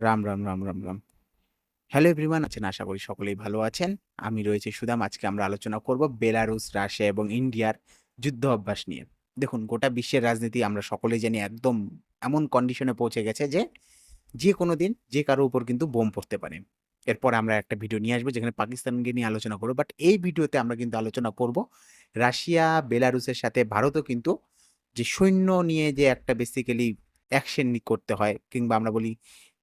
Ram, Ram, Ram, Ram, Ram. Hello everyone আছেন আশা করি সকলেই ভালো আছেন। আমি রয়েছি সুদাম। আজকে আমরা আলোচনা করব বেলারুস, রাশিয়া এবং ইন্ডিয়ার যুদ্ধ অভ্যাস নিয়ে। দেখুন গোটা বিশ্বের রাজনীতি আমরা সকলেই জানি একদম এমন কন্ডিশনে পৌঁছে গেছে যে, যে কোনো দিন যে কারও উপর কিন্তু বোম পড়তে পারে। এরপর আমরা একটা ভিডিও নিয়ে আসব যেখানে পাকিস্তানকে নিয়ে আলোচনা করব বাট এই ভিডিওতে আমরা কিন্তু আলোচনা করব রাশিয়া, বেলারুসের সাথে ভারতও কিন্তু যে সৈন্য নিয়ে যে একটা বেসিক্যালি অ্যাকশন করতে হয় কিংবা আমরা বলি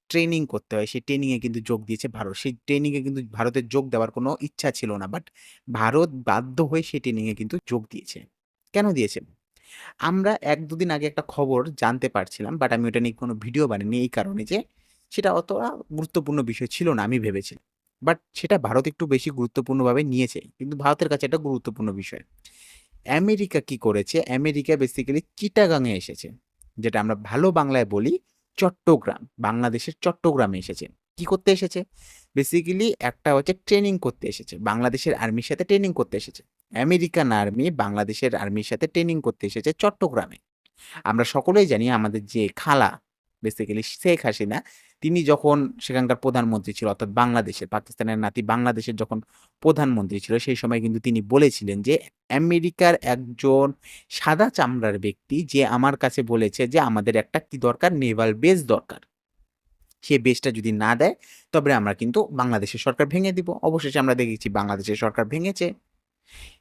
ট্রেনিং করতে হয়। সেই ট্রেনিংয়ে কিন্তু যোগ দিয়েছে ভারত। সেই ট্রেনিংয়ে কিন্তু ভারতের যোগ দেওয়ার কোনো ইচ্ছা ছিল না। বাট ভারত বাধ্য হয়ে সেই ট্রেনিংয়ে কিন্তু যোগ দিয়েছে। কেন দিয়েছে? আমরা এক দুদিন আগে একটা খবর জানতে পারছিলাম। বাট আমি ওটা নিয়ে কোনো ভিডিও বানাইনি এই কারণে যে, সেটা অতটা গুরুত্বপূর্ণ বিষয় ছিল না আমি ভেবেছিলাম। বাট সেটা ভারত একটু বেশি গুরুত্বপূর্ণভাবে নিয়েছে। কিন্তু ভারতের কাছে এটা গুরুত্বপূর্ণ বিষয়। আমেরিকা কি করেছে? আমেরিকা বেসিক্যালি চিটাগাং এ এসেছে। যেটা আমরা ভালো বাংলায় বলি চট্টগ্রাম। বাংলাদেশের চট্টগ্রামে এসেছে। কি করতে এসেছে? বেসিক্যালি একটা হচ্ছে ট্রেনিং করতে এসেছে। বাংলাদেশের আর্মির সাথে ট্রেনিং করতে এসেছে। আমেরিকান আর্মি বাংলাদেশের আর্মির সাথে ট্রেনিং করতে এসেছে চট্টগ্রামে। আমরা সকলেই জানি আমাদের যে খালা বেসিক্যালি শেখ হাসিনা তিনি যখন সেখানকার প্রধানমন্ত্রী ছিল অর্থাৎ বাংলাদেশের, পাকিস্তানের নাতি বাংলাদেশের যখন প্রধানমন্ত্রী ছিল সেই সময় কিন্তু তিনি বলেছিলেন যে, আমেরিকার একজন সাদা চামড়ার ব্যক্তি যে আমার কাছে বলেছে যে, আমাদের একটা কি দরকার? নেভাল বেস দরকার। সে বেসটা যদি না দেয় তবে আমরা কিন্তু বাংলাদেশের সরকার ভেঙে দিব। অবশেষে আমরা দেখেছি বাংলাদেশের সরকার ভেঙেছে।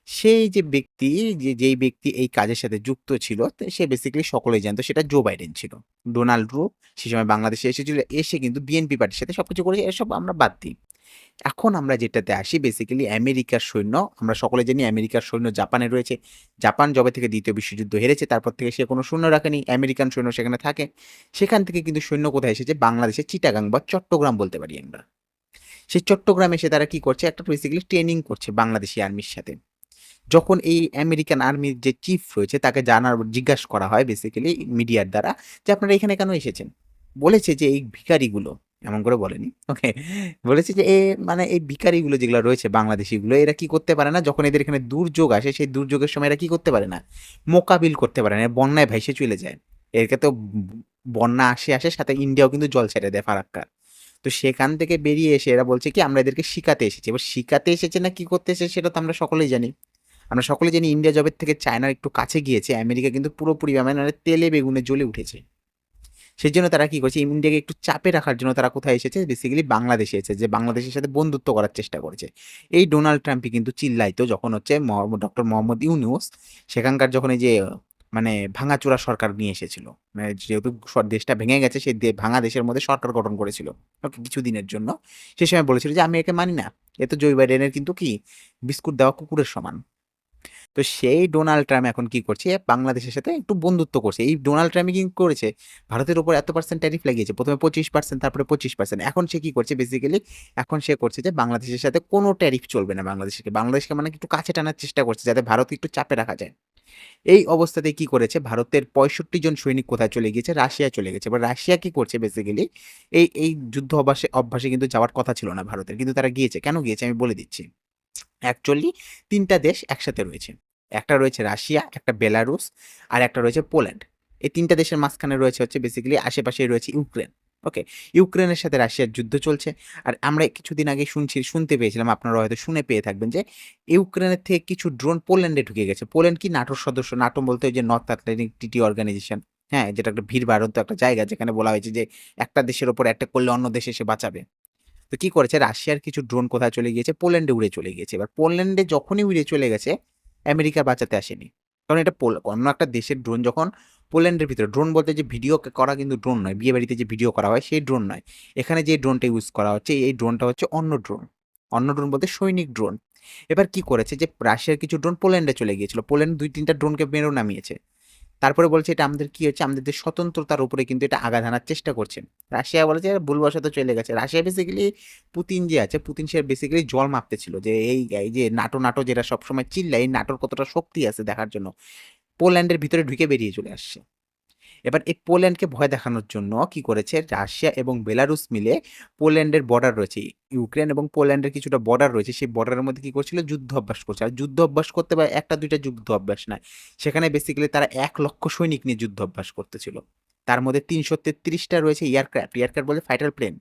সেই যে ব্যক্তি, যে, যেই ব্যক্তি এই কাজের সাথে যুক্ত ছিল সে বেসিক্যালি সকলেই জানতো সেটা জো বাইডেন ছিল। ডোনাল্ড ট্রু সে সময় বাংলাদেশে এসেছিল। এসে কিন্তু বিএনপি পার্টির সাথে সবকিছু করেছে এসব আমরা বাদ দিই। এখন আমরা যেটাতে আসি বেসিক্যালি আমেরিকার সৈন্য, আমরা সকলে জানি আমেরিকার সৈন্য জাপানে রয়েছে। জাপান যবে থেকে দ্বিতীয় বিশ্বযুদ্ধ হেরেছে, তারপর থেকে সে কোনো সৈন্য রাখেনি। আমেরিকান সৈন্য সেখানে থাকে। সেখান থেকে কিন্তু সৈন্য কোথায় এসেছে? বাংলাদেশের চিটাগাং বা চট্টগ্রাম বলতে পারি আমরা। সেই চট্টগ্রামে এসে তারা কি করছে? একটা বেসিক্যালি ট্রেনিং করছে বাংলাদেশি আর্মির সাথে। যখন এই আমেরিকান আর্মির যে চিফ রয়েছে তাকে জানার জিজ্ঞাস করা হয় বেসিক্যালি মিডিয়ার দ্বারা যে, "আপনারা এখানে কেন এসেছেন?" বলেছে যে, "এই ভিখারিগুলো" এমন করে বলেনি। ওকে। বলেছে যে, "এ মানে এই ভিখারিগুলো যেগুলো রয়েছে বাংলাদেশিগুলো এরা কি করতে পারে না? যখন এদের এখানে দুর্যোগ আসে সেই দুর্যোগের সময় এরা কি করতে পারে না? মোকাবিল করতে পারে না। বন্যায় ভাইসে চলে যায়। একে তো বন্যা আসে, আসে সাথে ইন্ডিয়াও কিন্তু জল ছেড়ে দেয় ফারাক্কা। তো সেখান থেকে বেরিয়ে এসে এরা বলছে কি আমরা এদেরকে শিখাতে এসেছি। এবার শিখাতে এসেছে না কি করতে এসেছে সেটা তো আমরা সকলেই জানি। আমরা সকলে জানি ইন্ডিয়া জবের থেকে চায়নার একটু কাছে গিয়েছে আমেরিকা কিন্তু পুরোপুরি মানে তেলে বেগুনে জ্বলে উঠেছে। সেজন্য তারা কী করছে? ইন্ডিয়াকে একটু চাপে রাখার জন্য তারা কোথায় এসেছে? বেসিক্যালি বাংলাদেশে এসেছে। যে বাংলাদেশের সাথে বন্ধুত্ব করার চেষ্টা করেছে। এই ডোনাল্ড ট্রাম্পই কিন্তু চিল্লাইতো যখন হচ্ছে ডক্টর মোহাম্মদ ইউনূস সেখানকার যখন এই যে মানে ভাঙাচোরা সরকার নিয়ে এসেছিল। মানে যেহেতু দেশটা ভেঙে গেছে সেই ভাঙা দেশের মধ্যে সরকার গঠন করেছিল। ওকে কিছুদিনের জন্য। সে সময় বলেছিল যে, "আমি একে মানি না। এ তো জো বাইডেনের কিন্তু কি বিস্কুট দেওয়া কুকুরের সমান।" তো সেই ডোনাল্ড ট্রাম্প এখন কি করছে? বাংলাদেশের সাথে একটু বন্ধুত্ব করছে। এই ডোনাল্ড ট্রাম্পই কি করেছে? ভারতের উপর এত পার্সেন্ট ট্যারিফ লাগিয়েছে। প্রথমে পঁচিশ পার্সেন্ট তারপরে ২৫% এখন সে কি করছে? বেসিক্যালি এখন সে করছে যে বাংলাদেশের সাথে কোনো ট্যারিফ চলবে না বাংলাদেশকে। বাংলাদেশকে মানে একটু কাছে টানার চেষ্টা করছে যাতে ভারতকে একটু চাপে রাখা যায়। এই অবস্থাতে কি করেছে? ভারতের ৬৫ জন সৈনিক কোথায় চলে গিয়েছে? রাশিয়া চলে গেছে। এবার রাশিয়া কি করছে বেসিক্যালি এই এই যুদ্ধ অভ্যাসে অভ্যাসে কিন্তু যাওয়ার কথা ছিল না ভারতের। কিন্তু তারা গিয়েছে। কেন গিয়েছে? আমি বলে দিচ্ছি। অ্যাকচুয়ালি ৩ টা দেশ একসাথে রয়েছে। একটা রয়েছে রাশিয়া, একটা বেলারুস আর একটা রয়েছে পোল্যান্ড। এই ৩ টা দেশের মাঝখানে রয়েছে হচ্ছে বেসিক্যালি আশেপাশেই রয়েছে ইউক্রেন। ওকে? ইউক্রেনের সাথে রাশিয়ার যুদ্ধ চলছে। আর আমরা কিছুদিন আগে শুনছি শুনতে পেয়েছিলাম আপনারা হয়তো শুনে পেয়ে থাকবেন যে, ইউক্রেনের থেকে কিছু ড্রোন পোল্যান্ডে ঢুকে গেছে। পোল্যান্ড কি নাটোর সদস্য। নাটো বলতে ওই যে নর্থ আটলান্টিক টিটি অর্গানাইজেশন। হ্যাঁ? যেটা একটা ভিড়-বাড়ন্ত একটা জায়গা যেখানে বলা হয়েছে যে, একটা দেশের ওপর অ্যাটাক করলে অন্য দেশে এসে বাঁচাবে। তো কি করেছে? রাশিয়ার কিছু ড্রোন কোথায় চলে গিয়েছে? পোল্যান্ডে উড়ে চলে গিয়েছে। এবার পোল্যান্ডে যখনই উড়ে চলে গেছে আমেরিকা বাঁচাতে আসেনি। কারণ এটা পোল, অন্য একটা দেশের ড্রোন যখন পোল্যান্ডের ভিতরে ড্রোন বলতে যে ভিডিও করা কিন্তু ড্রোন নয়। বিয়ে বাড়িতে যে ভিডিও করা হয় সেই ড্রোন নয়। এখানে যে ড্রোনটা ইউজ করা হচ্ছে, এই ড্রোনটা হচ্ছে অন্য ড্রোন। অন্য ড্রোন বলতে সৈনিক ড্রোন। এবার কি করেছে? যে রাশিয়ার কিছু ড্রোন পোল্যান্ডে চলে গিয়েছিল। পোল্যান্ড দুই তিনটা ড্রোনকে মেরেও নামিয়েছে। তারপরে বলছে এটা আমাদের কি হচ্ছে? আমাদের স্বতন্ত্রতার উপরে কিন্তু এটা আঘাত হানার চেষ্টা করছে। রাশিয়া বলেছে ভুলবশত চলে গেছে। রাশিয়া বেসিক্যালি পুতিন যে আছে পুতিন সে বেসিক্যালি জল মাপতেছিল যে এই এই যে নাটো, নাটো যেটা সবসময় চিল্লায় এই নাটোর কতটা শক্তি আছে দেখার জন্য। পোল্যান্ডের ভিতরে ঢুকে বেরিয়ে চলে আসছে। এবার এই পোল্যান্ডকে ভয় দেখানোর জন্য কি করেছে? রাশিয়া এবং বেলারুস মিলে পোল্যান্ডের বর্ডার রয়েছে। ইউক্রেন এবং পোল্যান্ডের কিছুটা বর্ডার রয়েছে। সেই বর্ডারের মধ্যে কি করছিল? যুদ্ধ অভ্যাস করছে। আর যুদ্ধ অভ্যাস করতে বা একটা দুইটা যুদ্ধ অভ্যাস নয়। সেখানে বেসিক্যালি তারা এক লক্ষ সৈনিক নিয়ে যুদ্ধ অভ্যাস করতেছিল। তার মধ্যে তিনশো তেত্রিশটা রয়েছে এয়ারক্রাফট এয়ারক্রাফট বলে ফাইটার প্লেন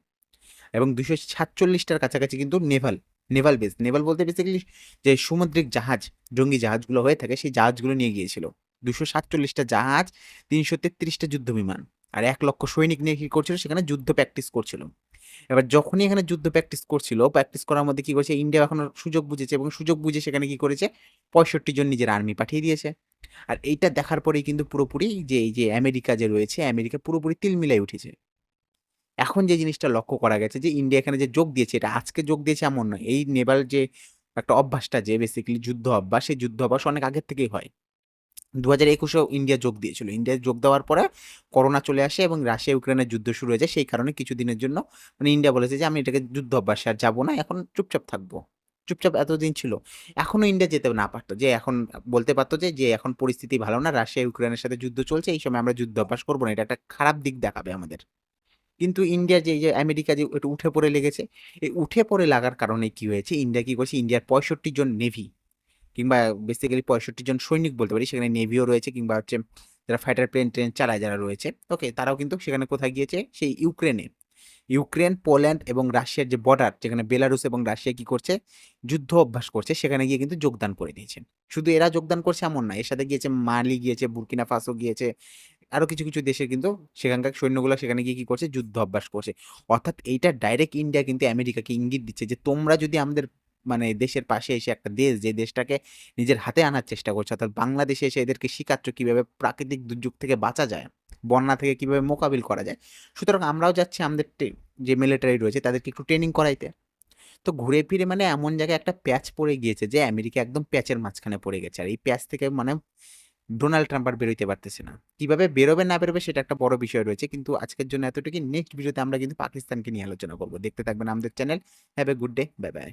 এবং দুশো সাতচল্লিশটার কাছাকাছি কিন্তু নেভাল নেভাল বেস নেভাল বলতে বেসিক্যালি যে সামুদ্রিক জাহাজ, জঙ্গি জাহাজগুলো হয়ে থাকে, সেই জাহাজগুলো নিয়ে গিয়েছিল দুশো সাতচল্লিশটা জাহাজ, তিনশো তেত্রিশটা যুদ্ধ বিমান আর এক লক্ষ সৈনিক নিয়ে কী করছিল? সেখানে যুদ্ধ প্র্যাকটিস করছিল। এবার যখনই এখানে যুদ্ধ প্র্যাকটিস করছিল প্র্যাকটিস করার মধ্যে কী করেছে? ইন্ডিয়া এখন সুযোগ বুঝেছে এবং সুযোগ বুঝে সেখানে কী করেছে? পঁয়ষট্টি জন নিজের আর্মি পাঠিয়ে দিয়েছে। আর এইটা দেখার পরেই কিন্তু পুরোপুরি যে, এই যে আমেরিকা যে রয়েছে, আমেরিকা পুরোপুরি তিল মিলাই উঠেছে। এখন যে জিনিসটা লক্ষ্য করা গেছে যে ইন্ডিয়া এখানে যে যোগ দিয়েছে, এটা আজকে যোগ দিয়েছে এমন নয়। এই নেভাল যে একটা অভ্যাসটা যে বেসিক্যালি যুদ্ধ অভ্যাস, সেই যুদ্ধ অভ্যাস অনেক আগের থেকেই হয়। দু হাজার একুশেও ইন্ডিয়া যোগ দিয়েছিল। ইন্ডিয়া যোগ দেওয়ার পরে করোনা চলে আসে এবং রাশিয়া, ইউক্রেনের যুদ্ধ শুরু হয়ে যায়। সেই কারণে কিছুদিনের জন্য মানে ইন্ডিয়া বলেছে যে, আমি এটাকে যুদ্ধ অভ্যাসে আর যাব না, এখন চুপচাপ থাকব। চুপচাপ এতদিন ছিল। এখনও ইন্ডিয়া যেতে না পারতো। যে এখন বলতে পারতো যে যে এখন পরিস্থিতি ভালো না, রাশিয়া, ইউক্রেনের সাথে যুদ্ধ চলছে, এই সময় আমরা যুদ্ধ অভ্যাস করব না। এটা একটা খারাপ দিক দেখাবে আমাদের। কিন্তু ইন্ডিয়া যে যে আমেরিকা যে, একটু উঠে পড়ে লেগেছে, এই উঠে পড়ে লাগার কারণে কি হয়েছে? ইন্ডিয়া কি করছে? ইন্ডিয়ার পঁয়ষট্টি জন নেভি কিংবা বেসিক্যালি পঁয়ষট্টি জন সৈনিক বলতে পারি, সেখানে নেভিও রয়েছে কিংবা হচ্ছে যারা ফাইটার প্লেন ট্রেন চালায় যারা রয়েছে। ওকে তারাও কিন্তু সেখানে কোথায় গিয়েছে? সেই ইউক্রেনে। ইউক্রেন, পোল্যান্ড এবং রাশিয়ার যে বর্ডার যেখানে বেলারুস এবং রাশিয়া কি করছে? যুদ্ধ অভ্যাস করছে, সেখানে গিয়ে কিন্তু যোগদান করে দিয়েছে। শুধু এরা যোগদান করছে এমন না, এর সাথে গিয়েছে মালি, গিয়েছে বুর্কিনা ফাসো, গিয়েছে আরও কিছু কিছু দেশের কিন্তু সেখানকার সৈন্যগুলো সেখানে গিয়ে কি করছে? যুদ্ধ অভ্যাস করছে। অর্থাৎ এইটা ডাইরেক্ট ইন্ডিয়া কিন্তু আমেরিকাকে ইঙ্গিত দিচ্ছে যে তোমরা যদি আমাদের মানে দেশের পাশে এসে একটা দেশ যে দেশটাকে নিজের হাতে আনার চেষ্টা করছে, অর্থাৎ বাংলাদেশে এসে এদেরকে শিখাচ্ছ কীভাবে প্রাকৃতিক দুর্যোগ থেকে বাঁচা যায়, বন্যা থেকে কীভাবে মোকাবিল করা যায়, সুতরাং আমরাও যাচ্ছি আমাদের যে মিলিটারি রয়েছে তাদেরকে একটু ট্রেনিং করাইতে। তো ঘুরে ফিরে মানে এমন জায়গায় একটা প্যাচ পড়ে গিয়েছে যে আমেরিকা একদম প্যাচের মাঝখানে পড়ে গেছে আর এই প্যাচ থেকে মানে ডোনাল্ড ট্রাম্প আর বেরোতে পারতেছে না। কীভাবে বেরোবে না বেরোবে সেটা একটা বড় বিষয় রয়েছে, কিন্তু আজকের জন্য এতটুকু নেক্সট ভিডিওতে আমরা কিন্তু পাকিস্তানকে নিয়ে আলোচনা করব। দেখতে থাকবেন আমাদের channel have a good day bye bye